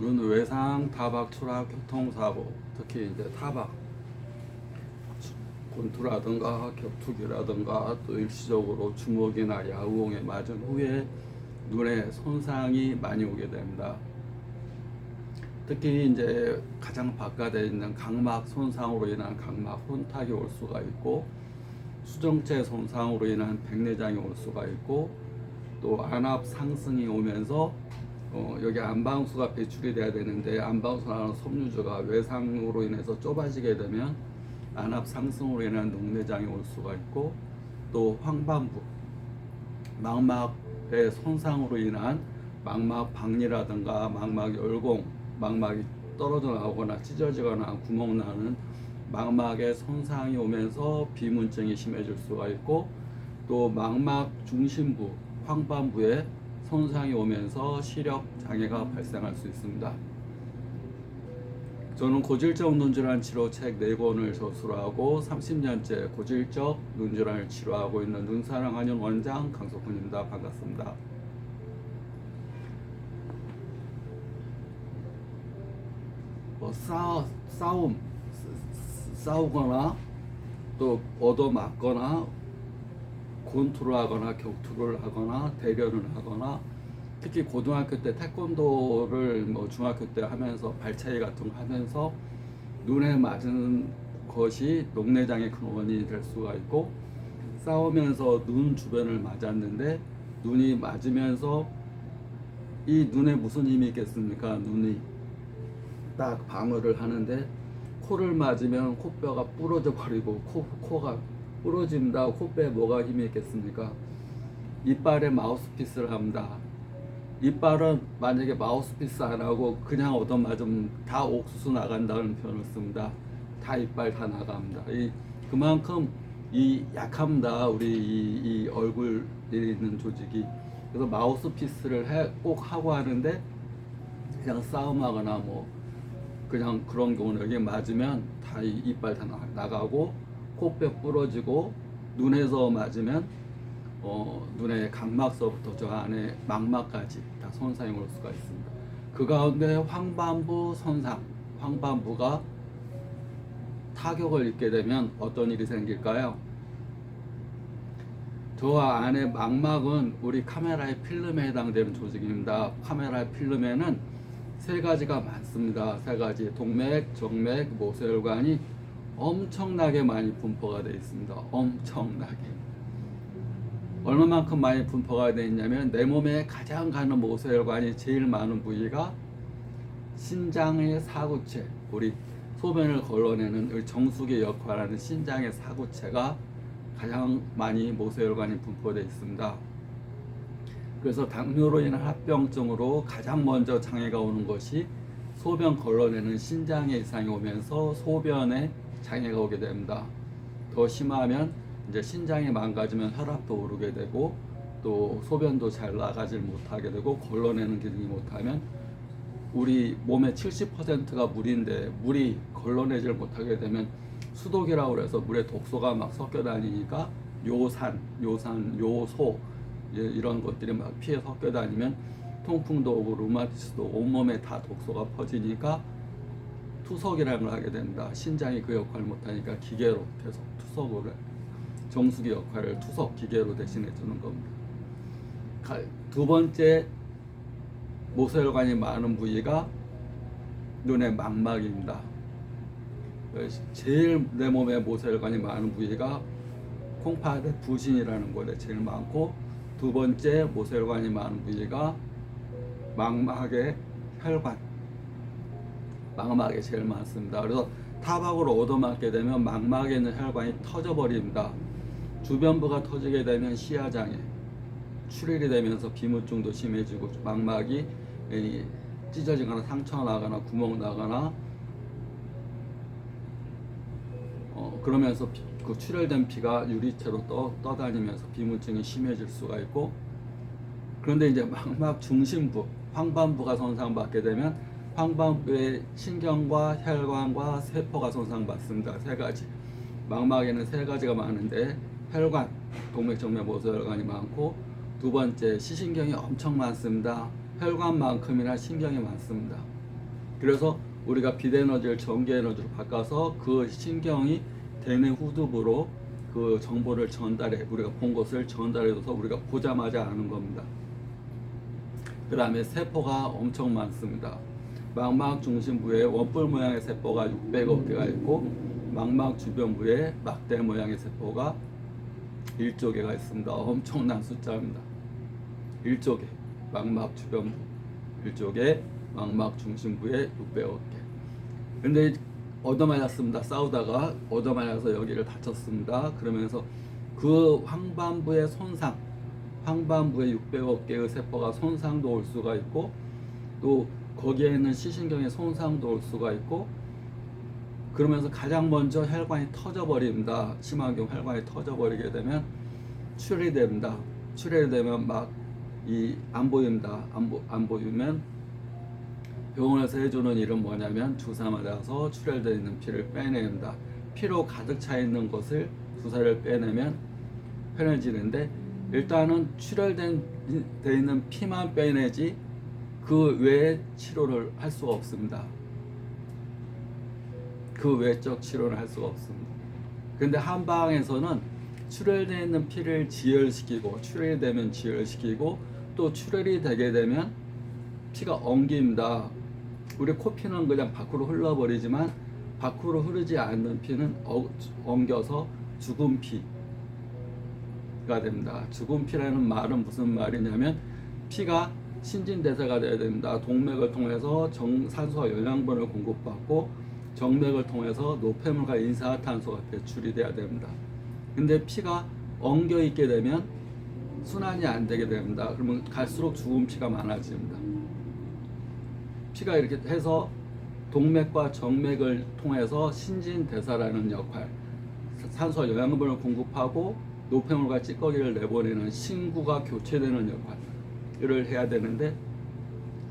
눈 외상, 타박, 추락, 교통사고, 특히 이제 타박, 권투라든가 격투기라든가 또 일시적으로 주먹이나 야구공에 맞은 후에 눈에 손상이 많이 오게 됩니다. 특히 이제 가장 바깥에 있는 각막 손상으로 인한 각막 혼탁이 올 수가 있고 수정체 손상으로 인한 백내장이 올 수가 있고 또 안압 상승이 오면서 어, 여기 안방수가 배출이 돼야 되는데 안방수라는 섬유주가 외상으로 인해서 좁아지게 되면 안압 상승으로 인한 녹내장이 올 수가 있고 또 황반부 망막의 손상으로 인한 망막 박리라든가 망막 열공 망막이 떨어져 나오거나 찢어지거나 구멍 나는 망막의 손상이 오면서 비문증이 심해질 수가 있고 또 망막 중심부 황반부에 손상이 오면서 시력 장애가 발생할 수 있습니다. 저는 고질적 눈질환 치료 책 4권을 저술하고 30년째 고질적 눈질환을 치료하고 있는 눈사랑 한의원 원장 강석훈입니다. 반갑습니다. 뭐 싸, 싸움, 싸- 싸우거나 또 얻어맞거나 권투를 하거나 격투를 하거나 대결을 하거나 특히 고등학교 때 태권도를 뭐 중학교 때 하면서 발차기 같은 거 하면서 눈에 맞은 것이 녹내장의 큰 원인이 될 수가 있고 싸우면서 눈 주변을 맞았는데 눈이 맞으면서 이 눈에 무슨 힘이 있겠습니까? 눈이 딱 방어를 하는데 코를 맞으면 코뼈가 부러져 버리고 코, 코가 부러진다 코뼈에 뭐가 힘이 있겠습니까? 이빨에 마우스피스를 합니다. 이빨은 만약에 마우스피스 안 하고 그냥 얻어맞으면 다 옥수수 나간다는 표현을 씁니다. 다 이빨 다 나갑니다. 이 그만큼 이 약합니다. 우리 이, 이 얼굴에 있는 조직이 그래서 마우스피스를 해, 꼭 하고 하는데 그냥 싸움하거나 뭐 그냥 그런 경우는 여기 맞으면 다 이- 이빨 다 나- 나가고 코뼈 부러지고 눈에서 맞으면 어, 눈의 각막서부터 저 안에 망막까지 다 손상이 올 수가 있습니다. 그 가운데 황반부 손상, 황반부가 타격을 입게 되면 어떤 일이 생길까요? 저 안에 망막은 우리 카메라의 필름에 해당되는 조직입니다. 카메라의 필름에는 세 가지가 많습니다. 세 가지 동맥, 정맥, 모세혈관이 엄청나게 많이 분포가 되어 있습니다. 엄청나게. 얼마만큼 많이 분포가 되어 있냐면 내 몸에 가장 가는 모세혈관이 제일 많은 부위가 신장의 사구체, 우리 소변을 걸러내는 정수기 역할하는 신장의 사구체가 가장 많이 모세혈관이 분포되어 있습니다. 그래서 당뇨로 인한 합병증으로 가장 먼저 장애가 오는 것이 소변 걸러내는 신장에 이상이 오면서 소변에 장애가 오게 됩니다. 더 심하면 이제 신장이 망가지면 혈압도 오르게 되고 또 소변도 잘 나가질 못하게 되고 걸러내는 기능이 못하면 우리 몸의 70%가 물인데 물이 걸러내질 못하게 되면 수독이라고 그래서 물에 독소가 막 섞여 다니니까 요산, 요산, 요소 예, 이런 것들이 막 피에 섞여 다니면 통풍도 오고 루마티스도 온몸에 다 독소가 퍼지니까 투석이라는 걸 하게 된다. 신장이 그 역할을 못하니까 기계로 계속 투석을 해. 정수기 역할을 투석 기계로 대신해 주는 겁니다. 가- 두 번째 모세혈관이 많은 부위가 눈의 망막입니다. 제일 내 몸에 모세혈관이 많은 부위가 콩팥의 부신이라는 곳에 제일 많고 두 번째 모세혈관이 많은 부위가 망막의 혈관 망막에 제일 많습니다. 그래서 타박으로 얻어맞게 되면 망막에 있는 혈관이 터져버립니다. 주변부가 터지게 되면 시야장애, 출혈이 되면서 비무증도 심해지고 망막이 이, 찢어지거나 상처 나거나 구멍 나거나 어, 그러면서 피- 그 출혈된 피가 유리체로 떠, 떠다니면서 비무증이 심해질 수가 있고 그런데 이제 망막 중심부 황반부가 손상받게 되면 황반부의 신경과 혈관과 세포가 손상받습니다. 세 가지. 망막에는 세 가지가 많은데 혈관, 동맥정맥 모세혈관이 많고 두 번째 시신경이 엄청 많습니다. 혈관만큼이나 신경이 많습니다. 그래서 우리가 빛에너지를 전기에너지로 바꿔서 그 신경이 대뇌 후두부로 그 정보를 전달해 우리가 본 것을 전달해줘서 우리가 보자마자 아는 겁니다. 그 다음에 세포가 엄청 많습니다. 망막 중심부에 원뿔 모양의 세포가 600억 개가 있고 망막 주변부에 막대 모양의 세포가 1조 개가 있습니다. 엄청난 숫자입니다. 1조 개 망막 주변부 1조 개 망막 중심부에 600억 개. 근데 얻어맞았습니다. 싸우다가 얻어맞아서 여기를 다쳤습니다. 그러면서 그 황반부의 손상, 황반부에 600억 개의 세포가 손상도 올 수가 있고 또 거기에 있는 시신경의 손상도 올 수가 있고 그러면서 가장 먼저 혈관이 터져버립니다. 심한 경우 혈관이 터져버리게 되면 출혈이 됩니다. 출혈이 되면 막 이 안 보입니다. 안, 보, 안 보이면 병원에서 해주는 일은 뭐냐면 주사 맞아서 출혈되어 있는 피를 빼냅니다. 피로 가득 차 있는 것을 주사를 빼내면 편해지는데 일단은 출혈된 돼 있는 피만 빼내지 그 외에 치료를 할 수가 없습니다. 그 외적 치료를 할 수가 없습니다. 근데 한방에서는 출혈되어 있는 피를 지혈시키고 출혈이 되면 지혈시키고 또 출혈이 되게 되면 피가 엉깁니다. 우리 코피는 그냥 밖으로 흘러버리지만 밖으로 흐르지 않는 피는 어, 엉겨서 죽은 피가 됩니다. 죽은 피라는 말은 무슨 말이냐면 피가 신진대사가 돼야 됩니다. 동맥을 통해서 정, 산소와 영양분을 공급받고 정맥을 통해서 노폐물과 인산화탄소가 배출이 돼야 됩니다. 근데 피가 엉겨 있게 되면 순환이 안 되게 됩니다. 그러면 갈수록 죽은 피가 많아집니다. 피가 이렇게 해서 동맥과 정맥을 통해서 신진대사라는 역할, 산소와 영양분을 공급하고 노폐물과 찌꺼기를 내보내는 신구가 교체되는 역할 을 해야 되는데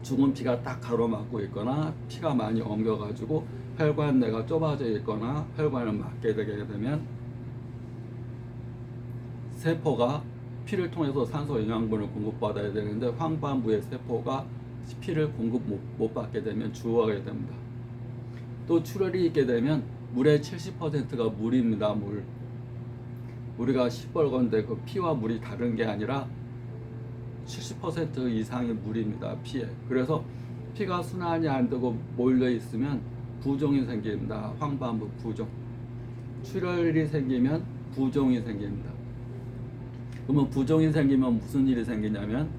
죽은 피가 딱 가로막고 있거나 피가 많이 엉겨가지고 혈관 내가 좁아져 있거나 혈관을 막게 되게 되면 세포가 피를 통해서 산소 영양분을 공급받아야 되는데 황반부의 세포가 피를 공급 못, 못 받게 되면 죽어가게 됩니다. 또 출혈이 있게 되면 물의 70%가 물입니다. 물. 우리가 시뻘건데 그 피와 물이 다른 게 아니라 70% 이상이 물입니다. 피에. 그래서 피가 순환이 안 되고 몰려 있으면 부종이 생깁니다. 황반부 부종. 출혈이 생기면 부종이 생깁니다. 그러면 부종이 생기면 무슨 일이 생기냐면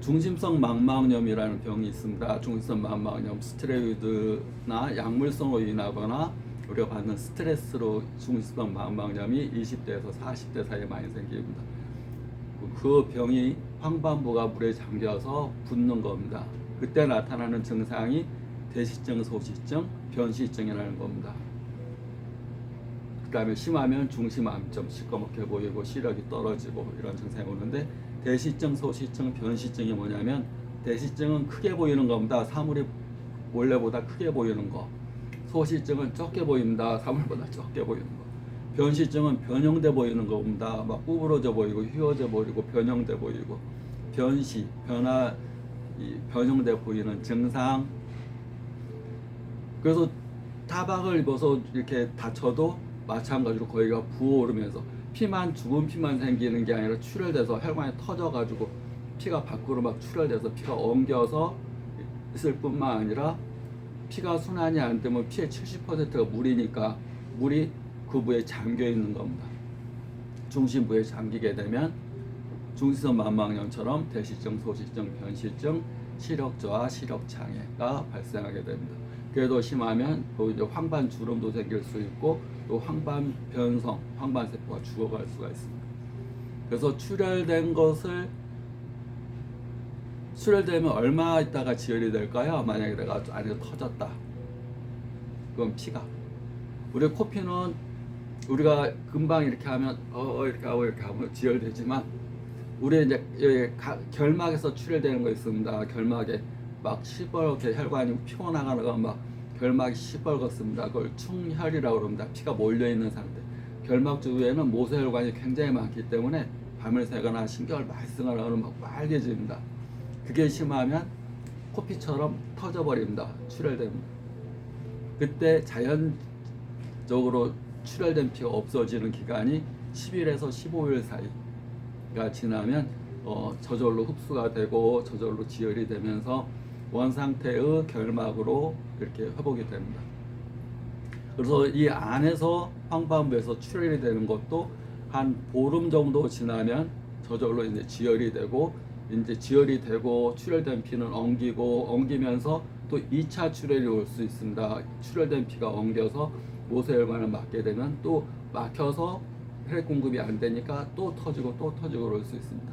중심성 망막염이라는 병이 있습니다. 중심성 망막염 스테로이드나 약물성으로 인하거나 우리가 받는 스트레스로 중심성 망막염이 20대에서 40대 사이에 많이 생깁니다. 그 병이 황반부가 물에 잠겨서 붓는 겁니다. 그때 나타나는 증상이 대시증, 소시증, 변시증이라는 겁니다. 그 다음에 심하면 중심암점, 시꺼멓게 보이고 시력이 떨어지고 이런 증상이 오는데 대시증, 소시증, 변시증이 뭐냐면 대시증은 크게 보이는 겁니다. 사물이 원래보다 크게 보이는 거. 소시증은 적게 보입니다. 사물보다 적게 보이는 거. 변시증은 변형돼 보이는 겁니다. 막 구부러져 보이고 휘어져 보이고 변형돼 보이고 변시, 변화, 이 변형돼 보이는 증상. 그래서 타박을 입어서 이렇게 다쳐도 마찬가지로 거기가 부어오르면서 피만 죽은 피만 생기는 게 아니라 출혈돼서 혈관이 터져가지고 피가 밖으로 막 출혈돼서 피가 엉겨서 있을 뿐만 아니라 피가 순환이 안 되면 피의 70%가 물이니까 물이 그 부에 잠겨 있는 겁니다. 중심부에 잠기게 되면 중시성 만망염처럼 대시증, 소시증, 변시증, 시력저하, 시력장애가 발생하게 됩니다. 그래도 심하면 또 이제 황반 주름도 생길 수 있고 또 황반 변성, 황반 세포가 죽어갈 수가 있습니다. 그래서 출혈된 것을 출혈되면 얼마 있다가 지혈이 될까요? 만약에 내가 안에서 터졌다. 그럼 피가. 우리 코피는 우리가 금방 이렇게 하면 어 이렇게 하고 이렇게 하면 지혈되지만 우리 이제 여기 가, 결막에서 출혈되는 거 있습니다. 결막에 막 시뻘겋게 혈관이 피어나가다가 막 결막이 시뻘겋습니다. 그걸 충혈이라고 그럽니다. 피가 몰려 있는 상태. 결막 주위에는 모세혈관이 굉장히 많기 때문에 밤을 새거나 신경을 많이 쓰거나 그러면 막 빨개집니다. 그게 심하면 코피처럼 터져버립니다. 출혈됩니다. 그때 자연적으로 출혈된 피가 없어지는 기간이 10일에서 15일 사이가 지나면 어, 저절로 흡수가 되고 저절로 지혈이 되면서 원 상태의 결막으로 이렇게 회복이 됩니다. 그래서 이 안에서 황반부에서 출혈이 되는 것도 한 보름 정도 지나면 저절로 이제 지혈이 되고 이제 지혈이 되고 출혈된 피는 엉기고 엉기면서 또 2차 출혈이 올 수 있습니다. 출혈된 피가 엉겨서 모세혈관을 막게 되면 또 막혀서 혈액 공급이 안 되니까 또 터지고 또 터지고 그럴 수 있습니다.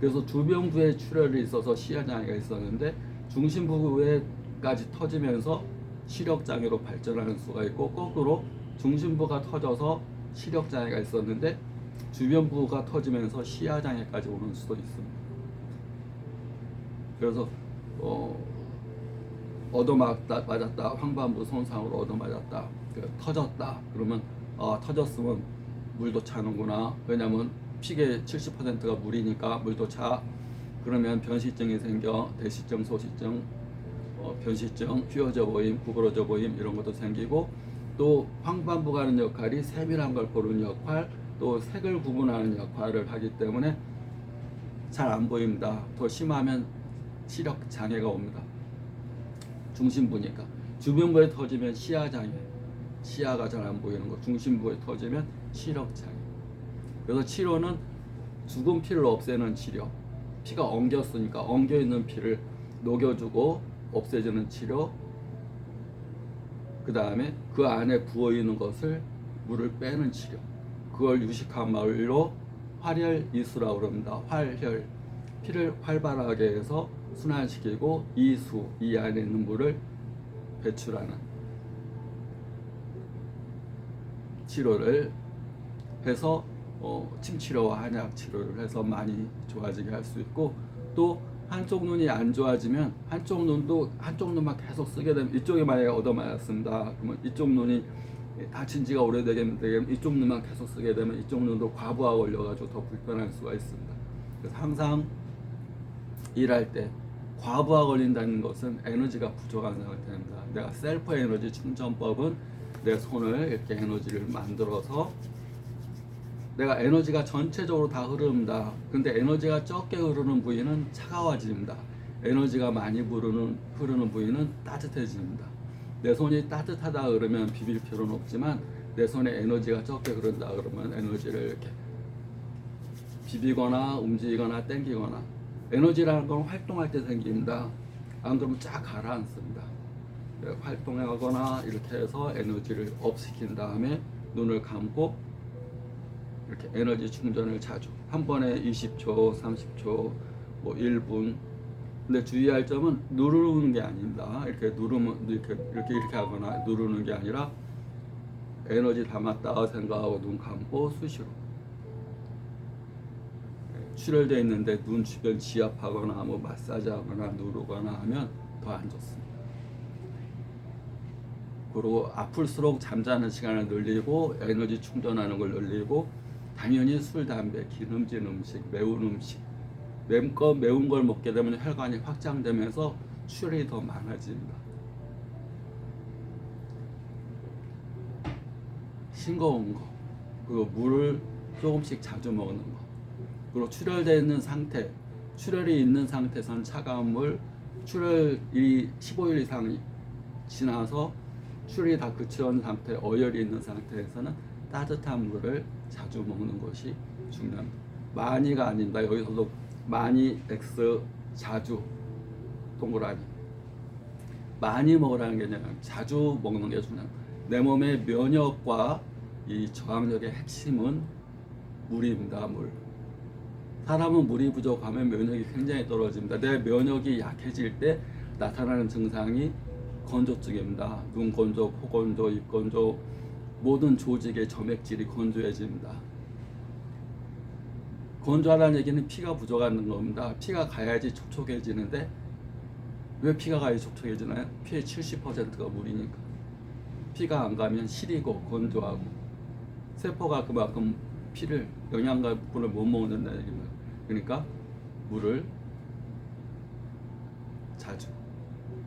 그래서 주변부에 출혈이 있어서 시야 장애가 있었는데 중심부에까지 터지면서 시력 장애로 발전하는 수가 있고 거꾸로 중심부가 터져서 시력 장애가 있었는데 주변부가 터지면서 시야 장애까지 오는 수도 있습니다. 그래서 어, 얻어맞다 맞았다 황반부 손상으로 얻어맞았다 그, 터졌다. 그러면 아 터졌으면 물도 차는구나. 왜냐면 피계 70%가 물이니까 물도 차. 그러면 변시증이 생겨. 대시증 소시증 어, 변시증 휘어져 보임 구부러져 보임 이런 것도 생기고 또 황반부가 하는 역할이 세밀한 걸 보는 역할 또 색을 구분하는 역할을 하기 때문에 잘 안 보입니다. 더 심하면 시력 장애가 옵니다. 중심부니까. 주변부에 터지면 시야 장애 시야가 잘 안 보이는 거 중심부에 터지면 시력 장애 그래서 치료는 죽은 피를 없애는 치료. 피가 엉겼으니까 엉겨 있는 피를 녹여주고 없애주는 치료. 그 다음에 그 안에 부어 있는 것을 물을 빼는 치료. 그걸 유식한 말로 활혈 이수라고 그럽니다. 활혈. 피를 활발하게 해서 순환시키고 이수 이 안에 있는 물을 배출하는 치료를 해서 어, 침 치료와 한약 치료를 해서 많이 좋아지게 할 수 있고 또 한쪽 눈이 안 좋아지면 한쪽 눈도 한쪽 눈만 계속 쓰게 되면 이쪽에 만약에 얻어맞았습니다. 그러면 이쪽 눈이 다친 지가 오래되겠는데 이쪽 눈만 계속 쓰게 되면 이쪽 눈도 과부하 걸려가지고 더 불편할 수가 있습니다. 그래서 항상 일할 때 과부하 걸린다는 것은 에너지가 부족한 상태입니다. 내가 셀프 에너지 충전법은 내 손을 이렇게 에너지를 만들어서 내가 에너지가 전체적으로 다 흐릅니다. 근데 에너지가 적게 흐르는 부위는 차가워집니다. 에너지가 많이 흐르는, 흐르는 부위는 따뜻해집니다. 내 손이 따뜻하다 그러면 비빌 필요는 없지만 내 손에 에너지가 적게 흐른다 그러면 에너지를 이렇게 비비거나 움직이거나 땡기거나 에너지라는 건 활동할 때 생깁니다. 안 그러면 쫙 가라앉습니다. 네, 활동하거나 이렇게 해서 에너지를 업시킨 다음에 눈을 감고 이렇게 에너지 충전을 자주 한 번에 20초, 30초, 뭐 1분. 근데 주의할 점은 누르는 게 아닙니다. 이렇게 누르면 이렇게 이렇게 이렇게 하거나 누르는 게 아니라 에너지 담았다 생각하고 눈 감고 수시로 출혈돼 있는데 눈 주변 지압하거나 뭐 마사지하거나 누르거나 하면 더 안 좋습니다. 그리고 아플수록 잠자는 시간을 늘리고 에너지 충전하는 걸 늘리고 당연히 술, 담배, 기름진 음식, 매운 음식, 거 매운 걸 먹게 되면 혈관이 확장되면서 출혈이 더 많아집니다. 싱거운 거, 그리고 물을 조금씩 자주 먹는 거, 그리고 출혈되어 있는 상태, 출혈이 있는 상태에서는 차가운 물, 출혈이 15일 이상 지나서 출혈이 다 그치는 상태, 어혈이 있는 상태에서는 따뜻한 물을 자주 먹는 것이 중요합니다. 많이가 아닙니다. 여기서도 많이 X 자주 동그라미 많이 먹으라는 게 아니라 자주 먹는 게 중요합니다. 내 몸의 면역과 이 저항력의 핵심은 물입니다. 물. 사람은 물이 부족하면 면역이 굉장히 떨어집니다. 내 면역이 약해질 때 나타나는 증상이 건조증입니다. 눈 건조, 코 건조, 입 건조, 모든 조직의 점액질이 건조해집니다. 건조하다는 얘기는 피가 부족한 겁니다. 피가 가야지 촉촉해지는데 왜 피가 가야지 촉촉해지나요? 피의 70%가 물이니까. 피가 안 가면 시리고 건조하고 세포가 그만큼 피를 영양분을 못 먹는다는 얘기입니다. 그러니까 물을 자주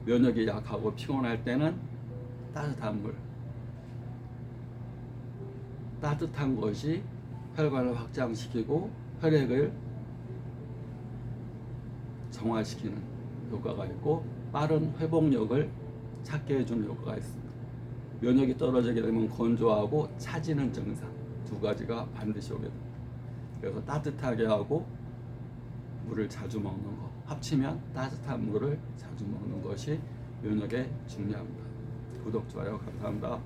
면역이 약하고 피곤할 때는 따뜻한 물. 따뜻한 것이 혈관을 확장시키고 혈액을 정화시키는 효과가 있고 빠른 회복력을 찾게 해주는 효과가 있습니다. 면역이 떨어지게 되면 건조하고 차지는 증상 두 가지가 반드시 오게 됩니다. 그래서 따뜻하게 하고 물을 자주 먹는 거 합치면 따뜻한 물을 자주 먹는 것이 면역에 중요합니다. 구독 좋아요 감사합니다.